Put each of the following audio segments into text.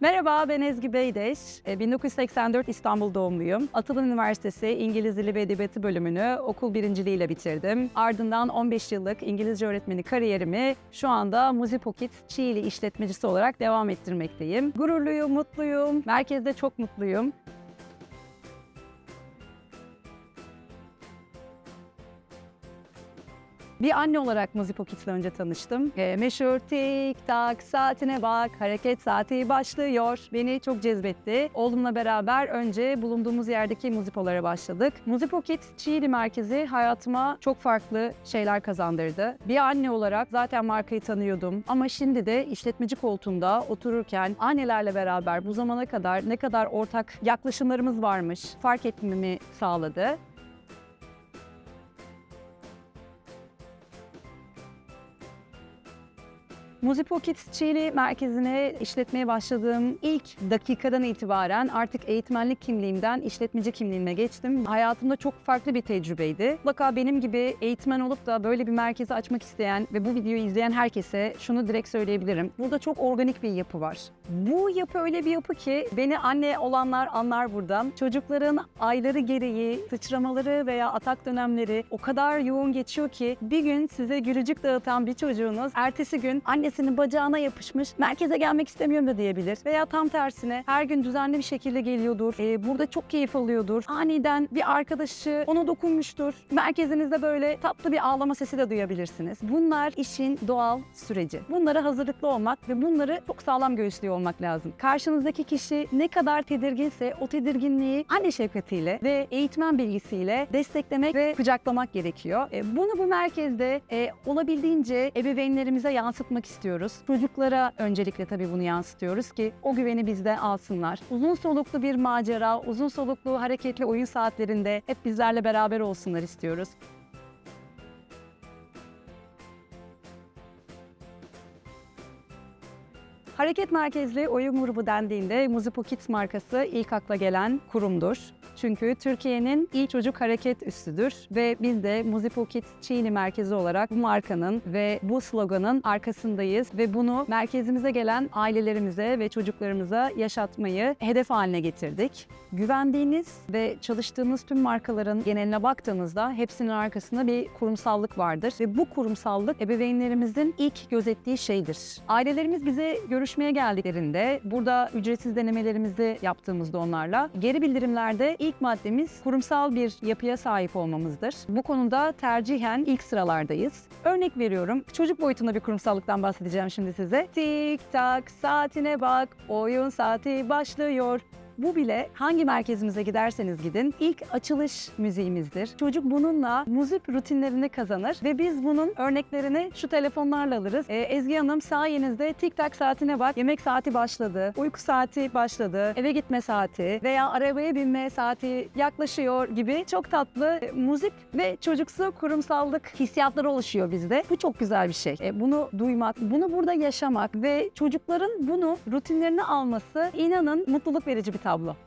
Merhaba, ben Ezgi Beydeş. E, 1984 İstanbul doğumluyum. Atılım Üniversitesi İngiliz Dili ve Edebiyatı bölümünü okul birinciliğiyle bitirdim. Ardından 15 yıllık İngilizce öğretmeni kariyerimi şu anda Muzipokit Çiğli işletmecisi olarak devam ettirmekteyim. Gururluyum, mutluyum. Merkezde çok mutluyum. Bir anne olarak Muzipokit'le önce tanıştım. E, meşhur tik tak saatine bak, hareket saati başlıyor. Beni çok cezbetti. Oğlumla beraber önce bulunduğumuz yerdeki Muzipolara başladık. Muzipokit Çiğli merkezi hayatıma çok farklı şeyler kazandırdı. Bir anne olarak zaten markayı tanıyordum ama şimdi de işletmeci koltuğunda otururken annelerle beraber bu zamana kadar ne kadar ortak yaklaşımlarımız varmış fark etmemi sağladı. Muzipokit Çiğli merkezine işletmeye başladığım ilk dakikadan itibaren artık eğitmenlik kimliğimden işletmeci kimliğime geçtim. Hayatımda çok farklı bir tecrübeydi. Mutlaka benim gibi eğitmen olup da böyle bir merkezi açmak isteyen ve bu videoyu izleyen herkese şunu direkt söyleyebilirim. Burada çok organik bir yapı var. Bu yapı öyle bir yapı ki beni anne olanlar anlar buradan. Çocukların ayları gereği sıçramaları veya atak dönemleri o kadar yoğun geçiyor ki bir gün size gülücük dağıtan bir çocuğunuz ertesi gün annesinin bacağına yapışmış merkeze gelmek istemiyorum da diyebilir. Veya tam tersine her gün düzenli bir şekilde geliyordur. Ee, burada çok keyif alıyordur. Aniden bir arkadaşı ona dokunmuştur. Merkezinizde böyle tatlı bir ağlama sesi de duyabilirsiniz. Bunlar işin doğal süreci. Bunlara hazırlıklı olmak ve bunları çok sağlam göğüslüyor olmak lazım. Karşınızdaki kişi ne kadar tedirginse o tedirginliği anne şefkatiyle ve eğitmen bilgisiyle desteklemek ve kucaklamak gerekiyor. E, bunu bu merkezde e, olabildiğince ebeveynlerimize yansıtmak istiyoruz. Çocuklara öncelikle tabii bunu yansıtıyoruz ki o güveni bizde alsınlar. Uzun soluklu bir macera, uzun soluklu hareketli oyun saatlerinde hep bizlerle beraber olsunlar istiyoruz. Hareket merkezli oyun grubu dendiğinde Muzipo Kids markası ilk akla gelen kurumdur. Çünkü Türkiye'nin ilk çocuk hareket üssüdür ve biz de Muzipo Kids Çiğli merkezi olarak bu markanın ve bu sloganın arkasındayız ve bunu merkezimize gelen ailelerimize ve çocuklarımıza yaşatmayı hedef haline getirdik. Güvendiğiniz ve çalıştığımız tüm markaların geneline baktığınızda hepsinin arkasında bir kurumsallık vardır ve bu kurumsallık ebeveynlerimizin ilk gözettiği şeydir. Ailelerimiz bize görüşmeye geldiklerinde burada ücretsiz denemelerimizi yaptığımızda onlarla geri bildirimlerde ilk maddemiz kurumsal bir yapıya sahip olmamızdır. Bu konuda tercihen ilk sıralardayız. Örnek veriyorum. Çocuk boyutunda bir kurumsallıktan bahsedeceğim şimdi size. Tik tak saatine bak, oyun saati başlıyor. Bu bile hangi merkezimize giderseniz gidin ilk açılış müziğimizdir. Çocuk bununla müzik rutinlerini kazanır ve biz bunun örneklerini şu telefonlarla alırız. Ee, Ezgi Hanım sayenizde tik tak saatine bak, yemek saati başladı, uyku saati başladı, eve gitme saati veya arabaya binme saati yaklaşıyor gibi çok tatlı e, müzik ve çocuksu kurumsallık hissiyatları oluşuyor bizde. Bu çok güzel bir şey. E, bunu duymak, bunu burada yaşamak ve çocukların bunu rutinlerini alması inanın mutluluk verici bir tablo.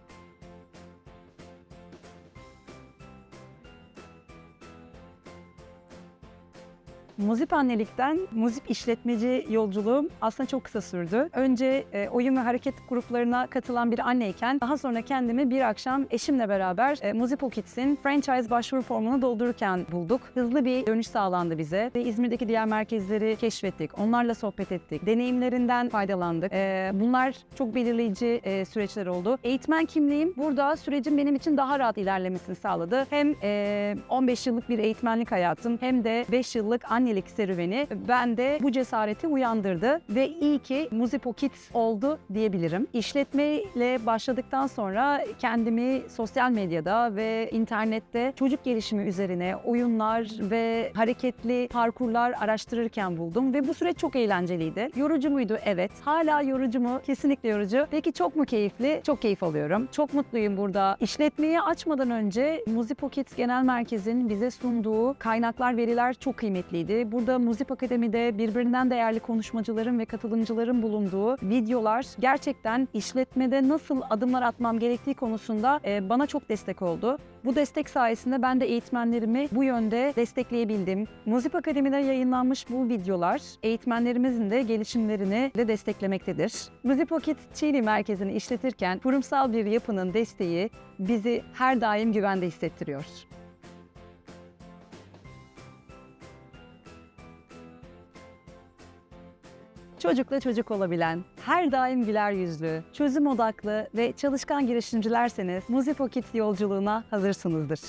Muzip annelikten muzip işletmeci yolculuğum aslında çok kısa sürdü. Önce e, oyun ve hareket gruplarına katılan bir anneyken daha sonra kendimi bir akşam eşimle beraber e, Muzipo Kids'in franchise başvuru formunu doldururken bulduk. Hızlı bir dönüş sağlandı bize ve İzmir'deki diğer merkezleri keşfettik. Onlarla sohbet ettik. Deneyimlerinden faydalandık. E, bunlar çok belirleyici e, süreçler oldu. Eğitmen kimliğim burada sürecin benim için daha rahat ilerlemesini sağladı. Hem e, 15 yıllık bir eğitmenlik hayatım hem de 5 yıllık annelik serüveni bende bu cesareti uyandırdı ve iyi ki Muzipo Kids oldu diyebilirim. İşletmeyle başladıktan sonra kendimi sosyal medyada ve internette çocuk gelişimi üzerine oyunlar ve hareketli parkurlar araştırırken buldum ve bu süreç çok eğlenceliydi. Yorucu muydu? Evet. Hala yorucu mu? Kesinlikle yorucu. Peki çok mu keyifli? Çok keyif alıyorum. Çok mutluyum burada. İşletmeyi açmadan önce Muzipo Kids Genel Merkez'in bize sunduğu kaynaklar, veriler çok kıymetliydi. Burada Müzik Akademi'de birbirinden değerli konuşmacıların ve katılımcıların bulunduğu videolar gerçekten işletmede nasıl adımlar atmam gerektiği konusunda e, bana çok destek oldu. Bu destek sayesinde ben de eğitmenlerimi bu yönde destekleyebildim. Müzik Akademi'de yayınlanmış bu videolar eğitmenlerimizin de gelişimlerini de desteklemektedir. Müzik Vakit Çiğli Merkezi'ni işletirken kurumsal bir yapının desteği bizi her daim güvende hissettiriyor. Çocukla çocuk olabilen, her daim güler yüzlü, çözüm odaklı ve çalışkan girişimcilerseniz Muzipokit yolculuğuna hazırsınızdır.